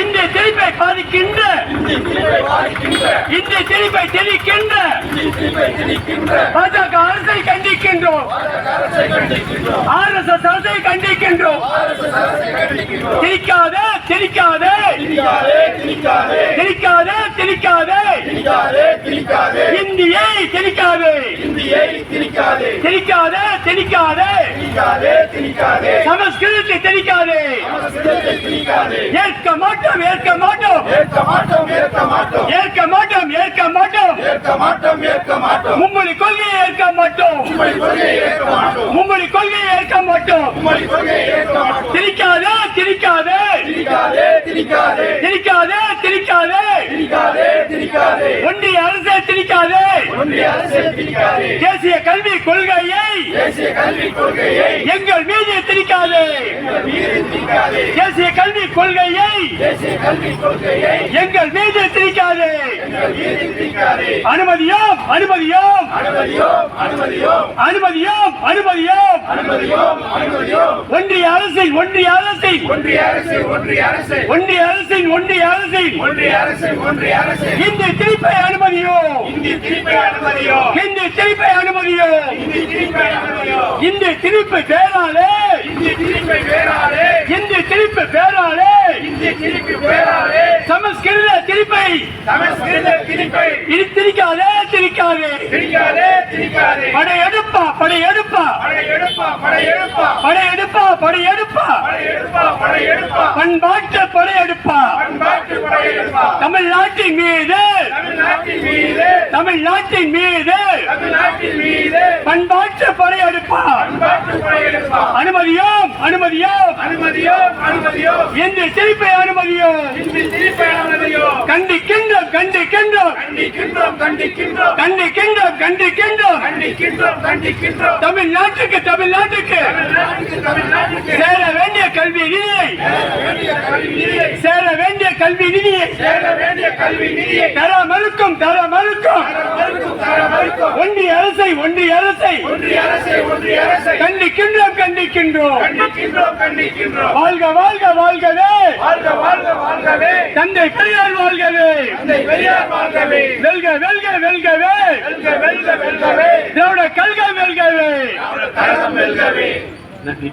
இந்திய திணிப்பை பாதிக்கின்ற இந்திய திணிப்பை திணிக்கின்ற பாஜக அரசை கண்டிக்கின்றோம். ஆர் எஸ் எஸ் அரசை கண்டிக்கின்றோம். திணிக்காதே திணிக்காதே திணிக்காதே திணிக்காதே இந்தியை திணிக்காதே திணிக்காதே திணிக்காதே சமஸ்கிருதத்தை திணிக்காதே ஏற்க மாட்டோம் ஏற்க மாட்டோம் ஏற்க மாட்டோம் ஏற்க மாட்டோம் ஏற்க மாட்டோம் ஏற்க மாட்டோம் ஏற்க மாட்டோம் ஏற்க மாட்டோம் மும்மொழி கொள்கையை ஏற்க மாட்டோம் உம்மொழி கொள்கையை ஏற்க மாட்டோம் மும்மொழி கொள்கையை ஏற்க மாட்டோம் உம்மொழி கொள்கையை ஏற்க மாட்டோம் திணிக்காதே திணிக்காதே திணிக்காதே திணிக்காதே திணிக்காதே திணிக்காதே திணிக்காதே திணிக்காதே ஒன்றிய அரசை திணிக்காதே ஒன்றிய அரசை திணிக்காதே தேசிய கல்வி கொள்கையை தேசிய கல்விக் கொள்கையை எங்கள் மீது திணிக்காதே. தேசிய கல்வி கொள்கையை தேசிய கல்விக் கொள்கையை எங்கள் மீது திணிக்காதே. அனுமதியோம் அனுமதியோம். அனுமதியோம் அனுமதியோம். அனுமதியோம் அனுமதியோம். அனுமதியோம் அனுமதியோம். ஒன்றிய அரசின் ஒன்றிய அரசின். ஒன்றிய அரசு ஒன்றிய அரசு ஒன்றிய அரசின் ஒன்றிய அரசின். ஒன்றிய அரசு ஒன்றிய அரசு இந்திய திருப்பை அனுமதியோ இந்தி திருப்பி அனுமதியோ? இந்திய திருப்பை அனுமதியோ? இந்தி திருப்பி அனுமதியோ? இந்திய திருப்பு பேராலே இந்தி திருப்பி வேறாளே இந்திய திருப்பு பேராலே இந்தி திருப்பி வேறாளே சமஸ்கிருத திருப்பை. சமஸ்கிருத திருப்பை. இது திரிக்காதே திரிக்காதே. படையெடுப்பா படையெடுப்பா. படை எடுப்பா படை எடுப்பா படையெடுப்பா படையெடுப்பா. படை எடுப்பா படை எடுப்பா பண்பாட்டு படையெடுப்பா தமிழ்நாட்டின் மீது. தமிழ்நாட்டின் மீது. பண்பாட்டு படையெடுப்பா எடுப்பா அனுமதியோம் அனுமதியோம். அனுமதியோ அனுமதியோ திருப்பை அனுமதியோம். இந்தி திருப்பி அனுமதியோ கண்டிக்கின்றோம் கண்டிக்கின்றோம். கண்டிக்கின்றோம் கண்டிக்கின்றோம். கண்டிக்கின்றோம் கண்டிக்கின்றோம். கண்டிக்கின்றோம் தமிழ்நாட்டுக்கு தமிழ்நாட்டுக்கு. சேர வேண்டிய கல்வி நிதியை வேண்டிய கல்வி நிதியை சேர வேண்டிய கல்வி நிதியை சேர வேண்டிய கல்வி நிதியை தர மறுக்கும் தர மறுக்கும். ஒன்றிய அரசை ஒன்றிய அரசை. ஒன்றிய அரசை ஒன்றிய அரசை. கண்டிக்கின்றோம் கண்டிக்கின்றோம். கண்டிக்கின்றோம் கண்டிக்கின்றோம். வாழ்க வாழ்க வாழ்கவே. வாழ்க வாழ்க வாழ்கவே. தந்தை பெரியார் வாழ்கவே. தந்தை பெரியார் வாழ்கவே. வெல்க வெல்க வெல்கவே. வெல்க வெல்க வெல்கவே. திராவிட கல்க வெல்கவே. நன்றி.